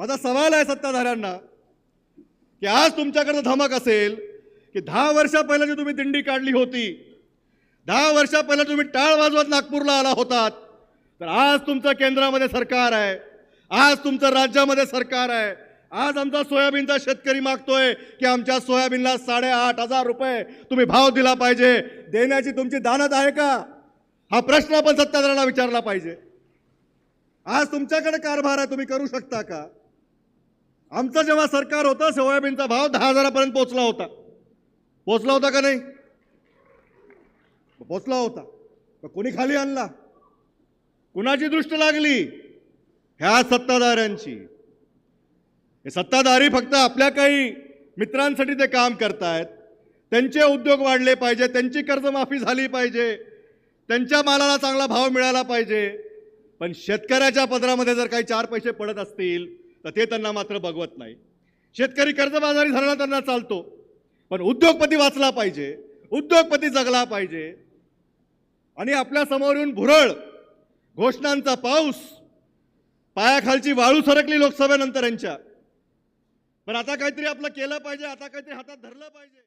माझा सवाल आहे सत्ताधाऱ्यांना की आज तुमच्याकडं धमक असेल की दहा वर्षा पहिला जी तुम्ही दिंडी काढली होती दहा वर्षा पहिला तुम्ही टाळ वाजवत नागपूरला आला होतात तर आज तुमचं केंद्रामध्ये सरकार आहे आज तुमचं राज्यामध्ये सरकार आहे आज आमचा सोयाबीनचा शेतकरी मागतोय की आमच्या सोयाबीनला साडेआठ हजार रुपये तुम्ही भाव दिला पाहिजे देण्याची तुमची दानत आहे का? हा प्रश्न आपण सत्ताधाऱ्यांना विचारला पाहिजे. आज तुमच्याकडे कारभार आहे तुम्ही करू शकता का? आमचं जेव्हा सरकार होतं सोयाबीनचा भाव दहा हजारापर्यंत पोहोचला होता. पोचला होता का नाही? पोचला होता. तर कोणी खाली आणला? कुणाची दृष्ट लागली? ह्या सत्ताधाऱ्यांची. हे सत्ताधारी फक्त आपल्या काही मित्रांसाठी ते काम करतायत. त्यांचे उद्योग वाढले पाहिजे त्यांची कर्जमाफी झाली पाहिजे त्यांच्या मालाला चांगला भाव मिळाला पाहिजे. पण शेतकऱ्याच्या पदरामध्ये जर काही चार पैसे पडत असतील तर ते त्यांना मात्र बघवत नाही. शेतकरी कर्जबाजारी झाला त्यांना चालतो. पण उद्योगपती वाचला पाहिजे उद्योगपती जगला पाहिजे. आणि आपल्यासमोर येऊन भुरळ घोषणांचा पाऊस पायाखालची वाळू सरकली लोकसभेनंतर यांच्या पण आता काहीतरी आपलं केलं पाहिजे आता काहीतरी हातात धरलं पाहिजे.